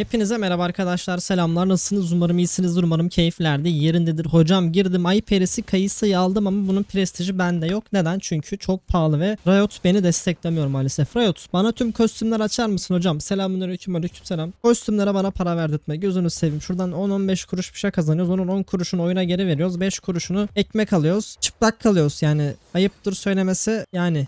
Hepinize merhaba arkadaşlar selamlar. Nasılsınız? Umarım iyisinizdir umarım keyiflerde yerindedir. Hocam girdim. Ay perisi kayısıyı aldım ama bunun prestiji bende yok. Neden? Çünkü çok pahalı ve Riot beni desteklemiyor maalesef. Riot bana tüm kostümler açar mısın hocam? Selamünaleyküm aleyküm selam kostümlere bana para verdirtme. Gözünü seveyim. Şuradan 10-15 kuruş bir şey kazanıyoruz. Onun 10 kuruşunu oyuna geri veriyoruz. 5 kuruşunu ekmek alıyoruz. Çıplak kalıyoruz. Yani ayıptır söylemesi. Yani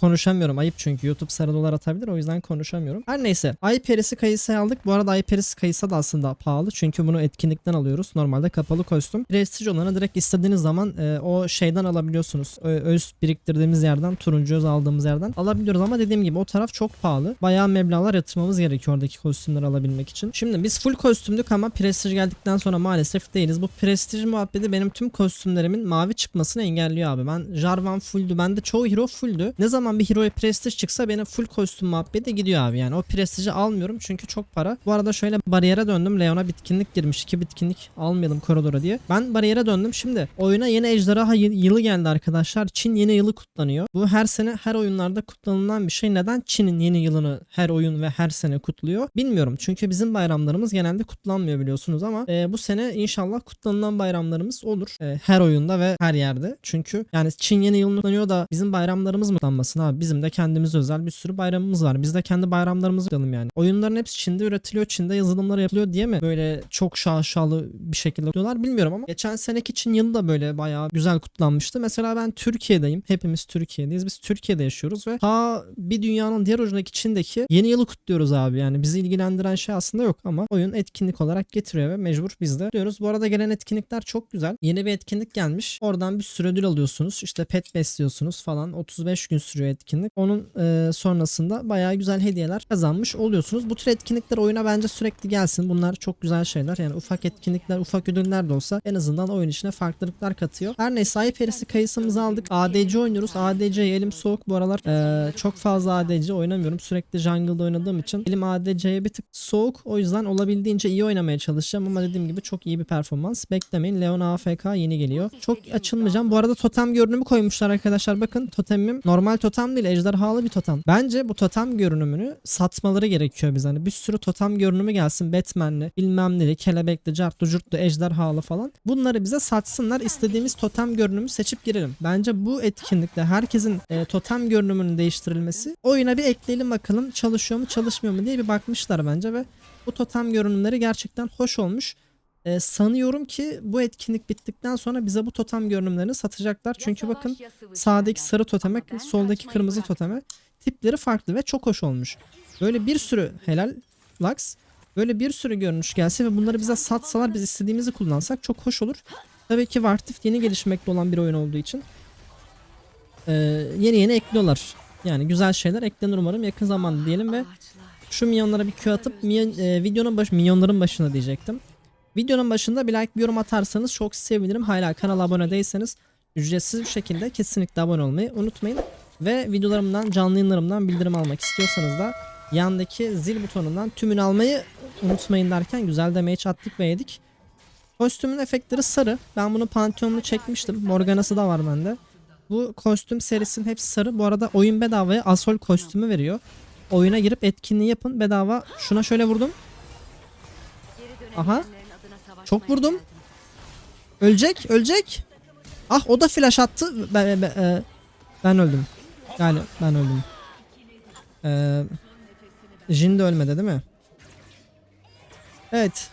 konuşamıyorum. Ayıp çünkü YouTube sarı dolar atabilir. O yüzden konuşamıyorum. Her neyse. Ay perisi kayısı aldık. Bu arada ay perisi kayısı da aslında pahalı. Çünkü bunu etkinlikten alıyoruz. Normalde kapalı kostüm. Prestij olanı direkt istediğiniz zaman e, o şeyden alabiliyorsunuz. Ö- öz biriktirdiğimiz yerden turuncu öz aldığımız yerden alabiliyoruz. Ama dediğim gibi o taraf çok pahalı. Bayağı meblağlar yatırmamız gerekiyor oradaki kostümleri alabilmek için. Şimdi biz full kostümdük ama prestij geldikten sonra maalesef değiliz. Bu prestij muhabbeti benim tüm kostümlerimin mavi çıkmasını engelliyor abi. Ben Jarvan fulldü. Bende çoğu hero fulldü. Ne zaman bir heroya prestij çıksa benim full kostüm muhabbeti gidiyor abi. Yani o prestiji almıyorum çünkü çok para. Bu arada şöyle bariyere döndüm. Leon'a bitkinlik girmiş. İki bitkinlik almayalım koridora diye. Ben bariyere döndüm. Şimdi oyuna yeni ejderha yı- yılı geldi arkadaşlar. Çin yeni yılı kutlanıyor. Bu her sene her oyunlarda kutlanılan bir şey. Neden Çin'in yeni yılını her oyun ve her sene kutluyor? Bilmiyorum. Çünkü bizim bayramlarımız genelde kutlanmıyor biliyorsunuz ama e, bu sene inşallah kutlanılan bayramlarımız olur E, her oyunda ve her yerde. Çünkü yani Çin yeni yılını kutlanıyor da bizim bayramlarımız mı kutlanmasın abi? Bizim de kendimize özel bir sürü bayramımız var. Biz de kendi bayramlarımızı kutlayalım yani. Oyunların hepsi Çin'de üretiliyor Çin'de yazılımlar yapılıyor diye mi böyle çok şaşalı bir şekilde kutluyorlar bilmiyorum ama geçen seneki Çin yılı da böyle bayağı güzel kutlanmıştı mesela ben Türkiye'deyim hepimiz Türkiye'deyiz biz Türkiye'de yaşıyoruz ve ta bir dünyanın diğer ucundaki Çin'deki yeni yılı kutluyoruz abi yani bizi ilgilendiren şey aslında yok ama oyun etkinlik olarak getiriyor ve mecbur biz de diyoruz. Bu arada gelen etkinlikler çok güzel. Yeni bir etkinlik gelmiş. Oradan bir sürü ödül alıyorsunuz. İşte pet besliyorsunuz falan. 35 gün sürüyor etkinlik. Onun e, sonrasında bayağı güzel hediyeler kazanmış oluyorsunuz. Bu tür etkinlikler oyuna bence sürekli gelsin. Bunlar çok güzel şeyler. Yani ufak etkinlikler, ufak ödüller de olsa en azından oyun içine farklılıklar katıyor. Her neyse ayı perisi kayısımızı aldık. ADC oynuyoruz. ADC elim soğuk bu aralar. E, çok fazla ADC oynamıyorum. Sürekli jungle'da oynadığım için elim ADC'ye bir tık soğuk. O yüzden olabildiğince iyi oynamaya çalışacağım ama dediğim gibi çok iyi bir performans. Beklemeyin. Leon AFK yeni geliyor. Çok açılmayacağım. Bu arada totem görünümü koymuşlar arkadaşlar. Bakın totemim normal totem değil. Ejderhalı bir totem. Bence bu totem görünümünü satmaları gerekiyor biz. Hani bir sürü totem görünümü gelsin. Batman'li, bilmem neli, kelebekli, cartlı, curtlu, ejderhalı falan. Bunları bize satsınlar. İstediğimiz totem görünümü seçip girelim. Bence bu etkinlikte herkesin e, totem görünümünün değiştirilmesi oyuna bir ekleyelim bakalım çalışıyor mu çalışmıyor mu diye bir bakmışlar bence ve bu totem görünümleri gerçekten hoş olmuş. Ee, sanıyorum ki bu etkinlik bittikten sonra bize bu totem görünümlerini satacaklar. Çünkü bakın sağdaki sarı toteme, soldaki kırmızı toteme tipleri farklı ve çok hoş olmuş. Böyle bir sürü helal Lux. Böyle bir sürü görünüş gelse ve bunları bize satsalar biz istediğimizi kullansak çok hoş olur. Tabii ki Wartift yeni gelişmekte olan bir oyun olduğu için ee, yeni yeni ekliyorlar. Yani güzel şeyler eklenir umarım yakın zamanda diyelim ve şu minyonlara bir Q atıp minyon, e, videonun baş, minyonların başına diyecektim. Videonun başında bir like bir yorum atarsanız çok sevinirim. Hala kanala abone değilseniz ücretsiz bir şekilde kesinlikle abone olmayı unutmayın. Ve videolarımdan canlı yayınlarımdan bildirim almak istiyorsanız da yandaki zil butonundan tümünü almayı unutmayın derken güzel damage attık ve yedik. Kostümün efektleri sarı. Ben bunu Pantheon'lu çekmiştim. Morgana'sı da var bende. Bu kostüm serisinin hepsi sarı. Bu arada oyun bedavaya Asol kostümü veriyor. Oyuna girip etkinliği yapın bedava. Şuna şöyle vurdum. Aha. Çok vurdum. Ölecek, ölecek. Ah o da flash attı. Ben, ben, ben öldüm. Yani ben öldüm. Ee, Jin de ölmedi değil mi? Evet.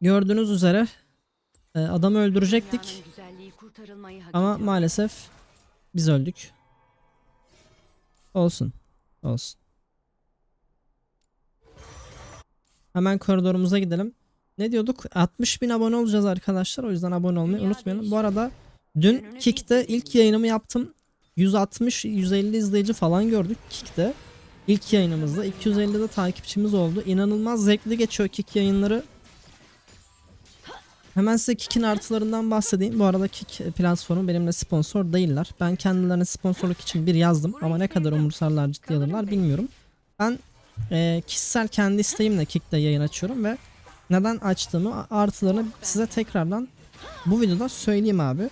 Gördüğünüz üzere e, adamı öldürecektik. Ama maalesef biz öldük. Olsun. Olsun. Hemen koridorumuza gidelim. Ne diyorduk? 60 bin abone olacağız arkadaşlar. O yüzden abone olmayı unutmayalım. Bu arada dün Kick'te ilk yayınımı yaptım. 160-150 izleyici falan gördük Kick'te. İlk yayınımızda 250'de takipçimiz oldu. İnanılmaz zevkli geçiyor Kick yayınları. Hemen size Kick'in artılarından bahsedeyim. Bu arada Kick platformu benimle sponsor değiller. Ben kendilerine sponsorluk için bir yazdım ama ne kadar umursarlar ciddi alırlar bilmiyorum. Ben e, kişisel kendi isteğimle Kick'te yayın açıyorum ve neden açtığımı artılarını size tekrardan bu videoda söyleyeyim abi.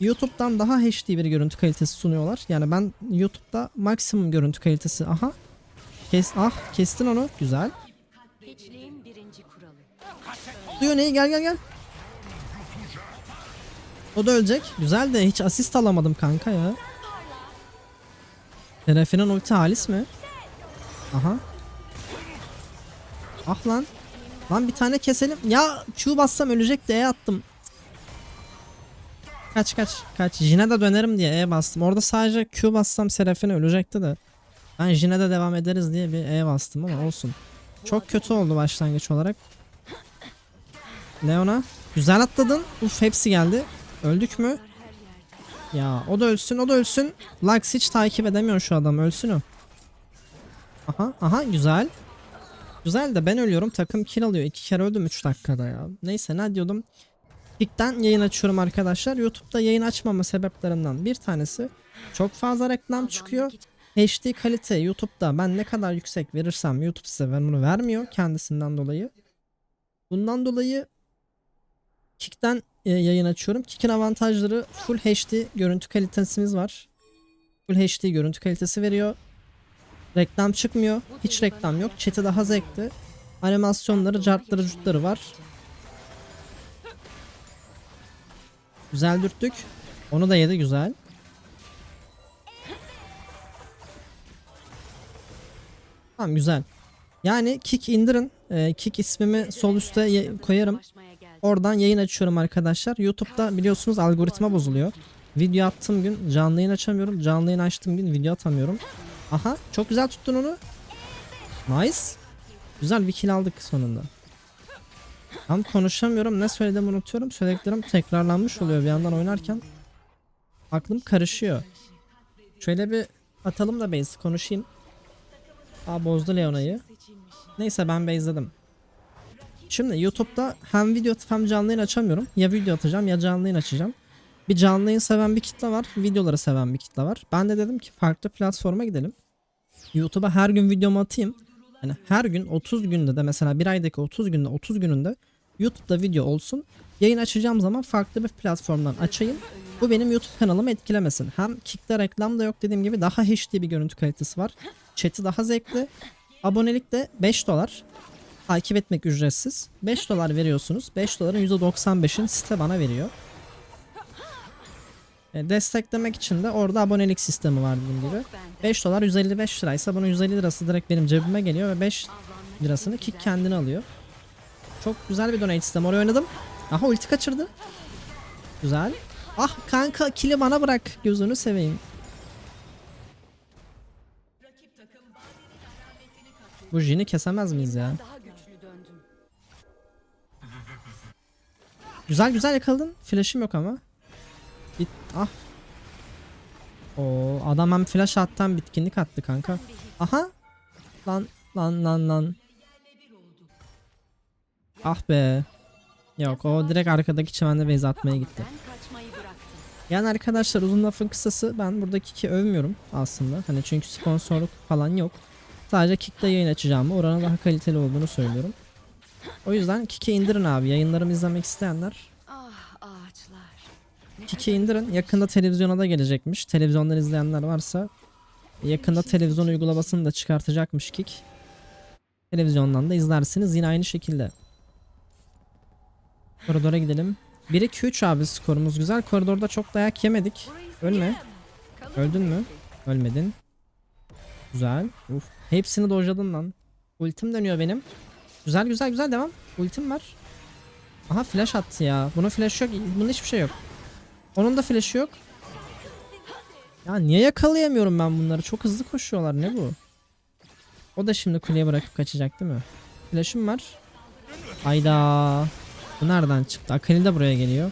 YouTube'dan daha HD bir görüntü kalitesi sunuyorlar. Yani ben YouTube'da maksimum görüntü kalitesi aha Kes ah kestin onu. Güzel. Diyor neyi gel gel gel. O da ölecek. Güzel de hiç asist alamadım kanka ya. Serafinin ulti halis mi? Aha. Ah lan. Lan bir tane keselim. Ya Q bassam ölecek de E attım. Kaç kaç kaç. Jine de dönerim diye E bastım. Orada sadece Q bassam Serafine ölecekti de. Ben Jine de devam ederiz diye bir E bastım ama olsun. Çok kötü oldu başlangıç olarak. Leona. Güzel atladın. Uf hepsi geldi. Öldük mü? Ya o da ölsün o da ölsün. Lux hiç takip edemiyor şu adam ölsün o. Aha aha güzel. Güzel de ben ölüyorum takım kill alıyor. İki kere öldüm 3 dakikada ya. Neyse ne diyordum. Kick'ten yayın açıyorum arkadaşlar. YouTube'da yayın açmama sebeplerinden bir tanesi. Çok fazla reklam çıkıyor. HD kalite YouTube'da ben ne kadar yüksek verirsem YouTube size ben bunu vermiyor kendisinden dolayı. Bundan dolayı Kick'ten e, yayın açıyorum. Kick'in avantajları full HD görüntü kalitesimiz var. Full HD görüntü kalitesi veriyor. Reklam çıkmıyor. Hiç reklam yok. Chat'i daha zevkli. Animasyonları, cartları, cutları var. Güzel dürttük. Onu da yedi güzel. Tamam güzel. Yani kick indirin. Ee, kick ismimi sol üstte ye- koyarım. Oradan yayın açıyorum arkadaşlar. YouTube'da biliyorsunuz algoritma bozuluyor. Video attığım gün canlı yayın açamıyorum. Canlı yayın açtığım gün video atamıyorum. Aha çok güzel tuttun onu. Nice. Güzel bir kill aldık sonunda. Tam konuşamıyorum. Ne söylediğimi unutuyorum. Söylediklerim tekrarlanmış oluyor bir yandan oynarken. Aklım karışıyor. Şöyle bir atalım da base konuşayım. Aa bozdu Leona'yı. Neyse ben base'ledim. Şimdi YouTube'da hem video atıp hem canlı yayın açamıyorum. Ya video atacağım ya canlı yayın açacağım. Bir canlı yayın seven bir kitle var. Videoları seven bir kitle var. Ben de dedim ki farklı platforma gidelim. YouTube'a her gün videomu atayım. Yani her gün 30 günde de mesela bir aydaki 30 günde 30 gününde YouTube'da video olsun. Yayın açacağım zaman farklı bir platformdan açayım. Bu benim YouTube kanalımı etkilemesin. Hem Kick'te reklam da yok dediğim gibi daha HD bir görüntü kalitesi var. Chat'i daha zevkli. Abonelik de 5 dolar. Takip etmek ücretsiz. 5 dolar veriyorsunuz. 5 doların %95'ini site bana veriyor. E, desteklemek için de orada abonelik sistemi var dediğim gibi. 5 dolar 155 liraysa bunun 150 lirası direkt benim cebime geliyor ve 5 lirasını kick kendine alıyor. Çok güzel bir donate sistemi. Oraya oynadım. Aha ulti kaçırdı. Güzel. Ah kanka kili bana bırak. Gözünü seveyim. Bu Jin'i kesemez miyiz ya? Güzel güzel yakaladın. Flash'ım yok ama. Ah. O adam hem flash hem bitkinlik attı kanka. Aha. Lan lan lan lan. Ah be. Yok o direkt arkadaki çimende base atmaya gitti. Yani arkadaşlar uzun lafın kısası ben buradaki ki övmüyorum aslında. Hani çünkü sponsorluk falan yok. Sadece Kick'te yayın açacağımı oranın daha kaliteli olduğunu söylüyorum. O yüzden Kick'e indirin abi. Yayınlarımı izlemek isteyenler. Ne Kick'e indirin. Yakında televizyona da gelecekmiş. Televizyondan izleyenler varsa yakında televizyon uygulamasını da çıkartacakmış Kick. Televizyondan da izlersiniz yine aynı şekilde. Koridora gidelim. 1-2-3 abi skorumuz güzel. Koridorda çok dayak yemedik. Ölme. Öldün mü? Ölmedin. Güzel. Uf. Hepsini dojladın lan. Ultim dönüyor benim. Güzel güzel güzel devam. Ultim var. Aha flash attı ya. Bunun flash yok. Bunun hiçbir şey yok. Onun da flash'ı yok. Ya niye yakalayamıyorum ben bunları? Çok hızlı koşuyorlar. Ne bu? O da şimdi kuleye bırakıp kaçacak değil mi? Flash'ım var. Ayda. Bu nereden çıktı? Akali de buraya geliyor.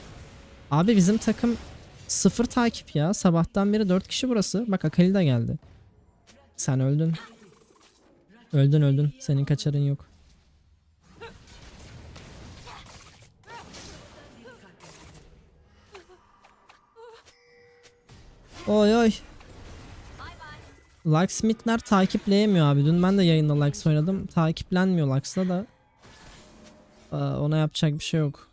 Abi bizim takım sıfır takip ya. Sabahtan beri 4 kişi burası. Bak Akali de geldi. Sen öldün. Öldün öldün. Senin kaçarın yok. Oy oy. Luxsmith'ler takipleyemiyor abi. Dün ben de yayında Lux oynadım. Takiplenmiyor Lux'la da. Aa, ona yapacak bir şey yok.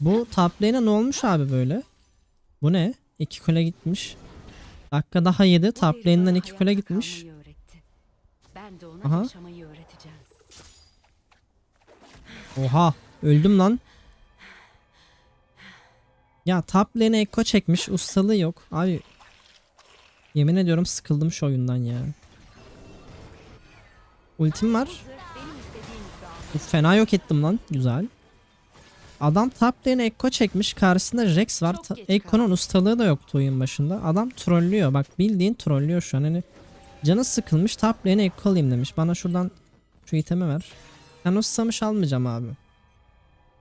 Bu top lane'e ne olmuş abi böyle? Bu ne? İki kule gitmiş. Dakika daha yedi. Top lane'den iki kule gitmiş. Aha. Oha. Öldüm lan. Ya top lane'e Ekko çekmiş. Ustalığı yok. Abi. Yemin ediyorum sıkıldım şu oyundan ya. Ultim var. Fena yok ettim lan. Güzel. Adam top lane'e Ekko çekmiş. Karşısında Rex var. Ekko'nun ustalığı da yoktu oyun başında. Adam trollüyor. Bak bildiğin trollüyor şu an. Hani canı sıkılmış. Top lane'e Ekko alayım demiş. Bana şuradan şu itemi ver. Ben o susamış almayacağım abi.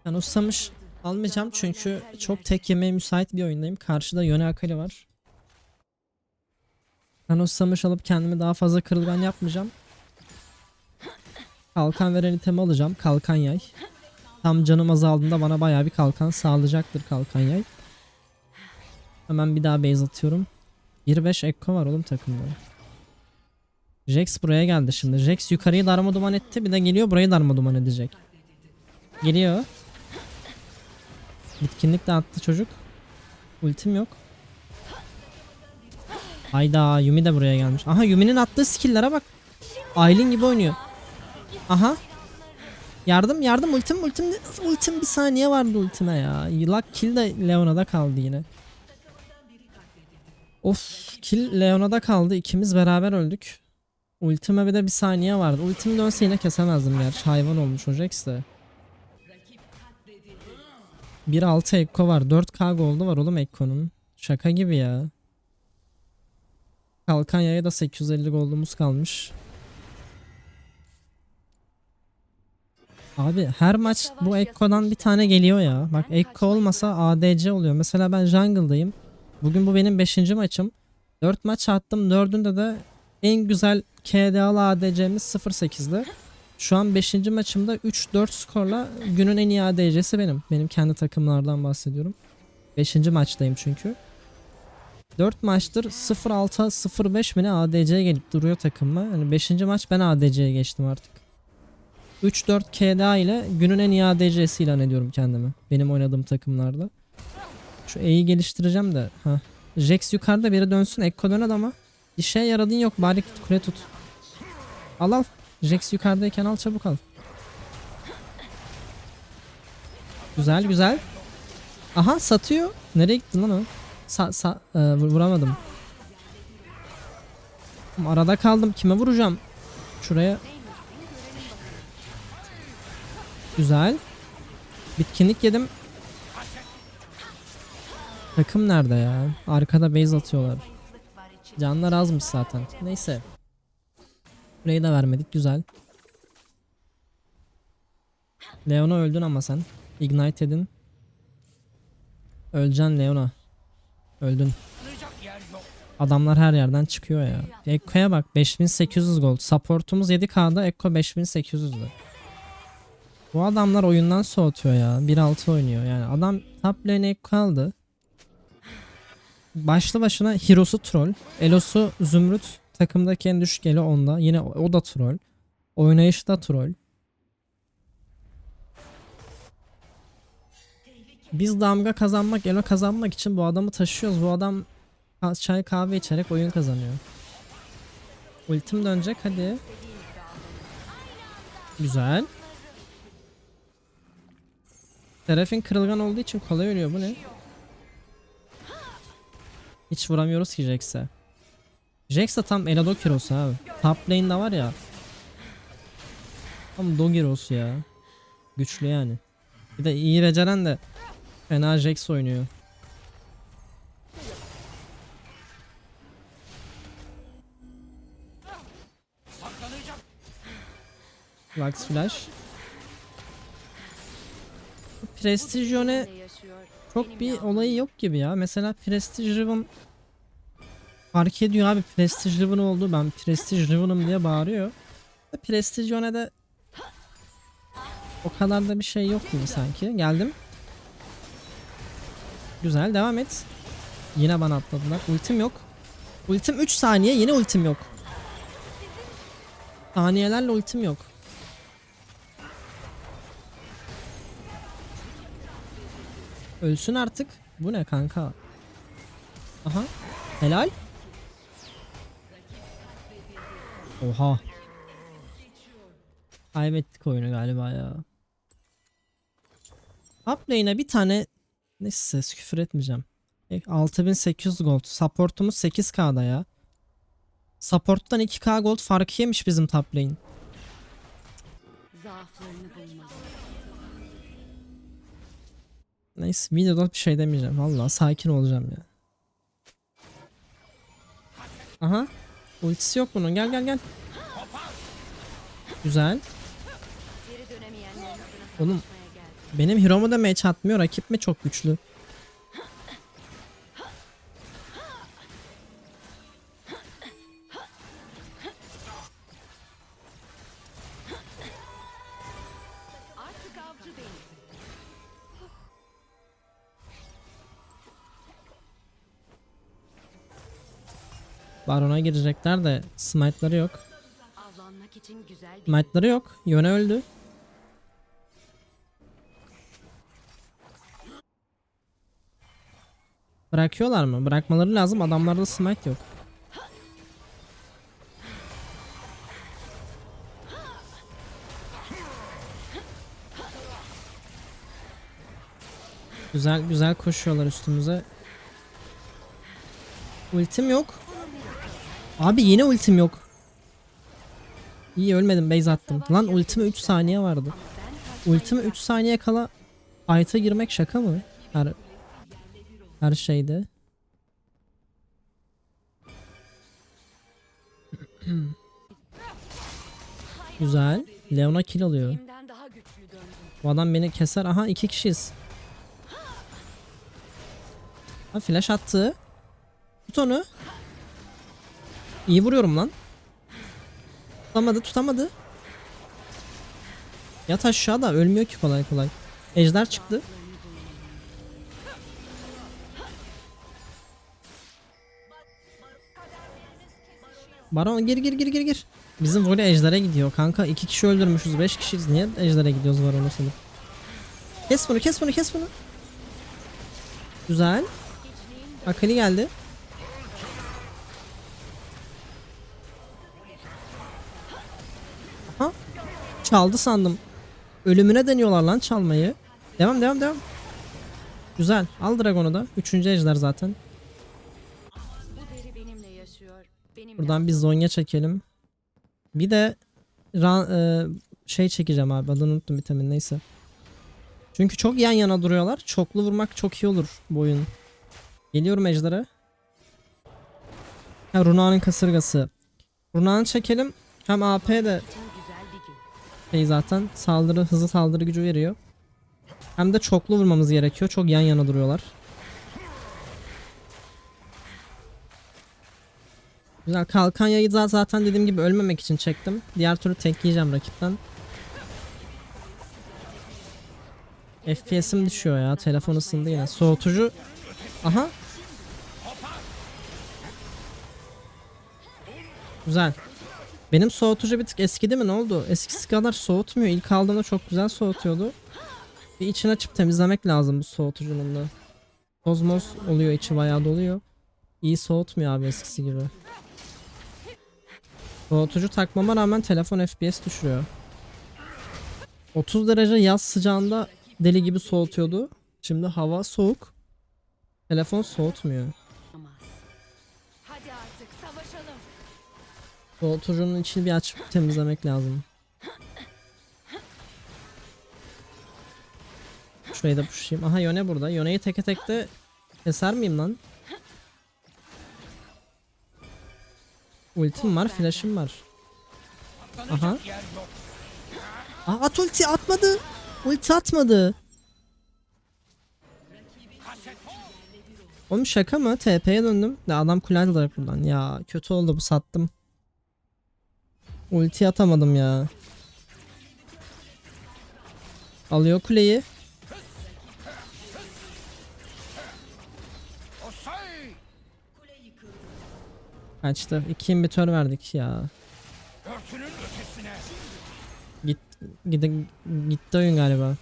Ben o susamış almayacağım çünkü çok tek yemeye müsait bir oyundayım. Karşıda Yone Akali var. Ben o susamış alıp kendimi daha fazla kırılgan yapmayacağım. Kalkan veren itemi alacağım. Kalkan yay. Tam canım azaldığında bana bayağı bir kalkan sağlayacaktır kalkan yay. Hemen bir daha base atıyorum. 1-5 Ekko var oğlum takımda. Jax buraya geldi şimdi. Jax yukarıyı darma duman etti. Bir de geliyor burayı darma duman edecek. Geliyor. Bitkinlik de attı çocuk. Ultim yok. Hayda Yumi de buraya gelmiş. Aha Yumi'nin attığı skill'lere bak. Aylin gibi oynuyor. Aha. Yardım yardım ultim ultim ultim bir saniye vardı ultime ya. Luck kill de Leona'da kaldı yine. Of kill Leona'da kaldı. İkimiz beraber öldük. Ultime bir de bir saniye vardı. Ultim dönse yine kesemezdim gerçi. Hayvan olmuş Jax de. 1.6 Ekko var. 4K goldu var oğlum Ekko'nun. Şaka gibi ya. Kalkan yaya da 850 goldumuz kalmış. Abi her maç bu Ekko'dan bir tane geliyor ya. Bak Ekko olmasa ADC oluyor. Mesela ben jungle'dayım. Bugün bu benim 5. maçım. 4 maç attım. 4'ünde de en güzel KDA'lı ADC'miz 0.8'di. Şu an 5. maçımda 3-4 skorla günün en iyi ADC'si benim. Benim kendi takımlardan bahsediyorum. 5. maçtayım çünkü. 4 maçtır 0-6 0-5 mi ne ADC'ye gelip duruyor takımla. Yani 5. maç ben ADC'ye geçtim artık. 3-4 KDA ile günün en iyi ADC'si ilan ediyorum kendimi. Benim oynadığım takımlarda. Şu E'yi geliştireceğim de. Ha. Jax yukarıda biri dönsün. Ekko dön adama. İşe yaradın yok. Bari kule tut. Al al. Jax yukarıdayken al çabuk al. Güzel güzel. Aha satıyor. Nereye gittin lan o? Sa sa e, vur- vuramadım. Arada kaldım. Kime vuracağım? Şuraya. Güzel. Bitkinlik yedim. Takım nerede ya? Arkada base atıyorlar. Canlar azmış zaten. Neyse. Burayı da vermedik. Güzel. Leona öldün ama sen. Ignite edin. Öleceksin Leona. Öldün. Adamlar her yerden çıkıyor ya. Ekko'ya bak 5800 gold. Supportumuz 7K'da Ekko 5800'dü. Bu adamlar oyundan soğutuyor ya. 1.6 oynuyor yani. Adam top lane Ekko aldı. Başlı başına Hero'su troll. Elo'su Zümrüt. Takımdaki en düşük elo onda. Yine o da troll. Oynayışı da troll. Biz damga kazanmak, elo kazanmak için bu adamı taşıyoruz. Bu adam çay kahve içerek oyun kazanıyor. Ultim dönecek hadi. Güzel. Serafin kırılgan olduğu için kolay ölüyor bu ne? Hiç vuramıyoruz ki Jax'e. Jax da tam Elado Kirosu abi. Top lane'de var ya. Tam Dogiros ya. Güçlü yani. Bir de iyi beceren de fena Jax oynuyor. Lux Flash. Prestigione çok bir olayı yok gibi ya. Mesela Prestige Riven fark ediyor abi Prestige Riven oldu. Ben Prestige Riven'ım diye bağırıyor. Prestige de o kadar da bir şey yok gibi sanki. Geldim. Güzel devam et. Yine bana atladılar. Ultim yok. Ultim 3 saniye yine ultim yok. Saniyelerle ultim yok. Ölsün artık. Bu ne kanka? Aha. Helal. Oha. Kaybettik oyunu galiba ya. Top lane'e bir tane neyse küfür etmeyeceğim. E, 6800 gold. Supportumuz 8k'da ya. Support'tan 2k gold farkı yemiş bizim top lane. Neyse videoda bir şey demeyeceğim. Vallahi sakin olacağım ya. Aha. Ultisi yok bunun. Gel gel gel. Güzel. Oğlum benim hero'mu da match atmıyor. Rakip mi çok güçlü? Baron'a girecekler de smite'ları yok. Smite'ları yok. Yone öldü. Bırakıyorlar mı? Bırakmaları lazım. Adamlarda smite yok. Güzel güzel koşuyorlar üstümüze. Ultim yok. Abi yine ultim yok. İyi ölmedim base attım. Lan ultime 3 saniye vardı. Ultime 3 saniye kala fight'a girmek şaka mı? Her her şeyde. Güzel. Leona kill alıyor. Bu adam beni keser. Aha iki kişiyiz. Ha flash attı. Tut onu. İyi vuruyorum lan. Tutamadı tutamadı. Yat aşağıda ölmüyor ki kolay kolay. Ejder çıktı. Baron gir gir gir gir gir. Bizim voley ejdere gidiyor kanka. iki kişi öldürmüşüz. Beş kişiyiz. Niye ejdere gidiyoruz Baron'a sanıp? Kes bunu kes bunu kes bunu. Güzel. Akali geldi. Çaldı sandım. Ölümüne deniyorlar lan çalmayı. Devam devam devam. Güzel. Al Dragon'u da. Üçüncü ejder zaten. Buradan bir Zonya çekelim. Bir de ran- e, şey çekeceğim abi. Adını unuttum vitamin neyse. Çünkü çok yan yana duruyorlar. Çoklu vurmak çok iyi olur bu oyun. Geliyorum ejder'e. Runa'nın kasırgası. Runa'nı çekelim. Hem AP de şey zaten saldırı hızlı saldırı gücü veriyor. Hem de çoklu vurmamız gerekiyor. Çok yan yana duruyorlar. Güzel kalkan yayı da zaten dediğim gibi ölmemek için çektim. Diğer türlü tek yiyeceğim rakipten. FPS'im düşüyor ya. Telefon ısındı yine. Soğutucu. Aha. Güzel. Benim soğutucu bir tık eskidi mi ne oldu? Eskisi kadar soğutmuyor. İlk aldığımda çok güzel soğutuyordu. Bir içini açıp temizlemek lazım bu soğutucunun da. Kozmos oluyor içi bayağı doluyor. İyi soğutmuyor abi eskisi gibi. Soğutucu takmama rağmen telefon FPS düşürüyor. 30 derece yaz sıcağında deli gibi soğutuyordu. Şimdi hava soğuk. Telefon soğutmuyor. Soğutucunun içini bir açıp temizlemek lazım. Şurayı da pushayım. Aha Yone burada. Yone'yi teke tekte keser miyim lan? Ultim var, flash'ım var. Aha. Aa, at ulti atmadı. Ulti atmadı. Oğlum şaka mı? TP'ye döndüm. Ya adam kule aldılar buradan. Ya kötü oldu bu sattım. Ulti atamadım ya. Alıyor kuleyi. Kaçtı. İki imbitör verdik ya. Git, gide, gitti oyun galiba.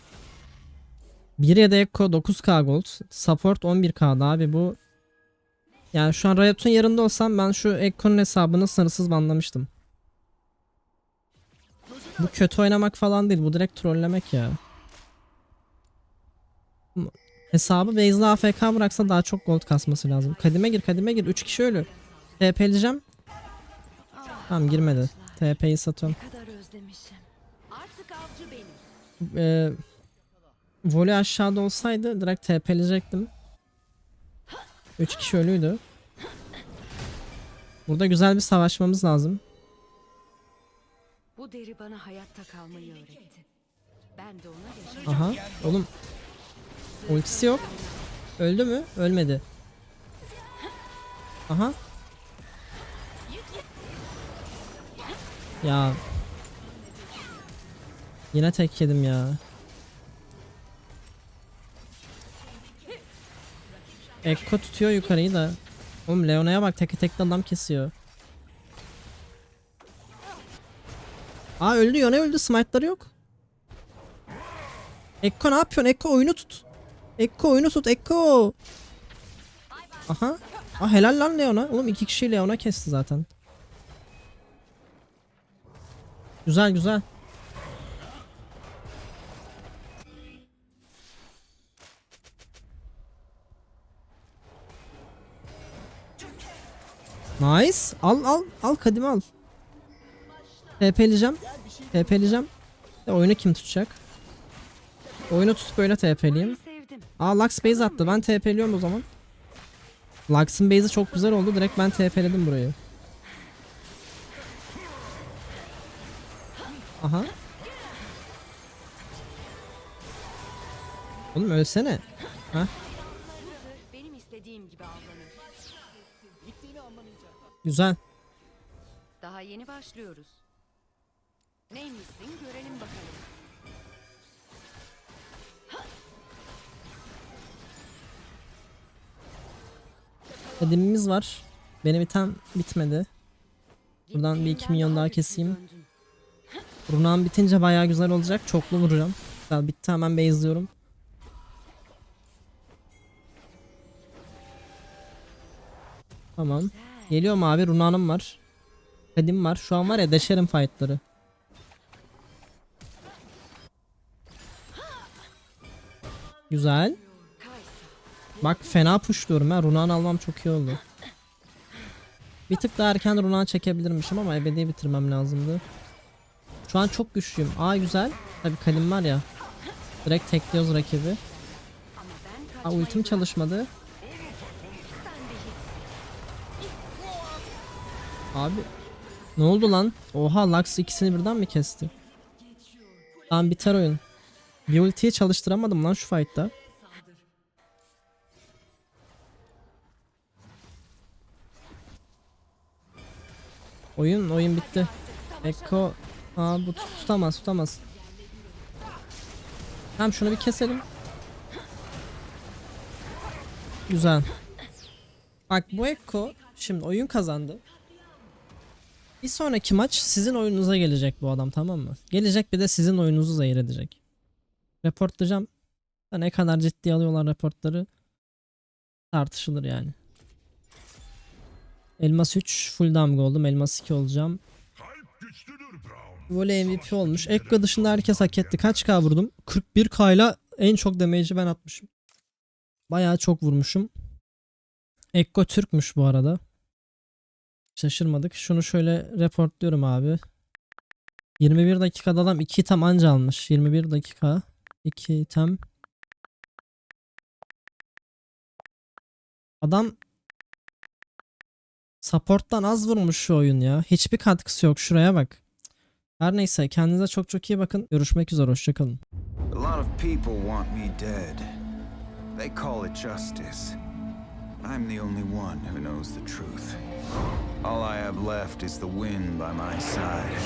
1 ya da Ekko 9k gold. Support 11k'da abi bu. Yani şu an Riot'un yerinde olsam ben şu Ekko'nun hesabını sınırsız banlamıştım. Bu kötü oynamak falan değil. Bu direkt trollemek ya. Hesabı Base'le AFK bıraksa daha çok gold kasması lazım. Kadime gir kadime gir. 3 kişi ölü. TP'leyeceğim. Tamam girmedi. TP'yi satıyorum. Ee, voley aşağıda olsaydı direkt TP'leyecektim. 3 kişi ölüydü. Burada güzel bir savaşmamız lazım. Bu deri bana hayatta kalmayı öğretti. Ben de ona yaşam. Aha. Oğlum. Ultisi yok. Öldü mü? Ölmedi. Aha. Ya. Yine tek yedim ya. Ekko tutuyor yukarıyı da. Oğlum Leona'ya bak tek tek adam kesiyor. Aa öldü Yone öldü smite'ları yok. Ekko ne yapıyorsun? Ekko oyunu tut. Ekko oyunu tut. Ekko. Aha. Aa helal lan Leona. Oğlum iki kişi Leona kesti zaten. Güzel güzel. Nice. Al al al kadimi al. TP'leyeceğim. TP'leyeceğim. E, oyunu kim tutacak? Oyunu tutup böyle TP'leyeyim. Aa Lux base attı. Ben TP'liyorum o zaman. Lux'ın base'i çok güzel oldu. Direkt ben TP'ledim burayı. Aha. Oğlum ölsene. Ha? Güzel. Daha yeni başlıyoruz. Neymişsin görelim bakalım. Kadimimiz var. Benim item bitmedi. Buradan bir iki milyon daha keseyim. Runağım bitince bayağı güzel olacak. Çoklu vuracağım. Güzel bitti hemen base'liyorum. Tamam. Geliyorum abi runağım var. Kadim var. Şu an var ya deşerim fightları. Güzel. Bak fena pushluyorum ha. Runağını almam çok iyi oldu. Bir tık daha erken runağı çekebilirmişim ama ebedi bitirmem lazımdı. Şu an çok güçlüyüm. Aa güzel. Tabi kalim var ya. Direkt tekliyoruz rakibi. Aa ultim çalışmadı. Abi. Ne oldu lan? Oha Lux ikisini birden mi kesti? Tamam biter oyun. Bir ultiyi çalıştıramadım lan şu fight'ta. Oyun oyun bitti. Ekko Aa bu tut- tutamaz tutamaz. Tamam şunu bir keselim. Güzel. Bak bu Ekko şimdi oyun kazandı. Bir sonraki maç sizin oyununuza gelecek bu adam tamam mı? Gelecek bir de sizin oyununuzu zehir edecek. Reportlayacağım. Ne kadar ciddi alıyorlar reportları tartışılır yani. Elmas 3 full damga oldum. Elmas 2 olacağım. Voley MVP olmuş. Ekko dışında herkes hak etti. Kaç K vurdum? 41K ile en çok damage'i ben atmışım. Bayağı çok vurmuşum. Ekko Türkmüş bu arada. Şaşırmadık. Şunu şöyle reportluyorum abi. 21 dakikada adam 2 item anca almış. 21 dakika. 2 item. Adam support'tan az vurmuş şu oyun ya. Hiçbir katkısı yok. Şuraya bak. Her neyse kendinize çok çok iyi bakın. Görüşmek üzere. Hoşçakalın. A lot of people want me dead. They call it justice. I'm the only one who knows the truth. All I have left is the wind by my side.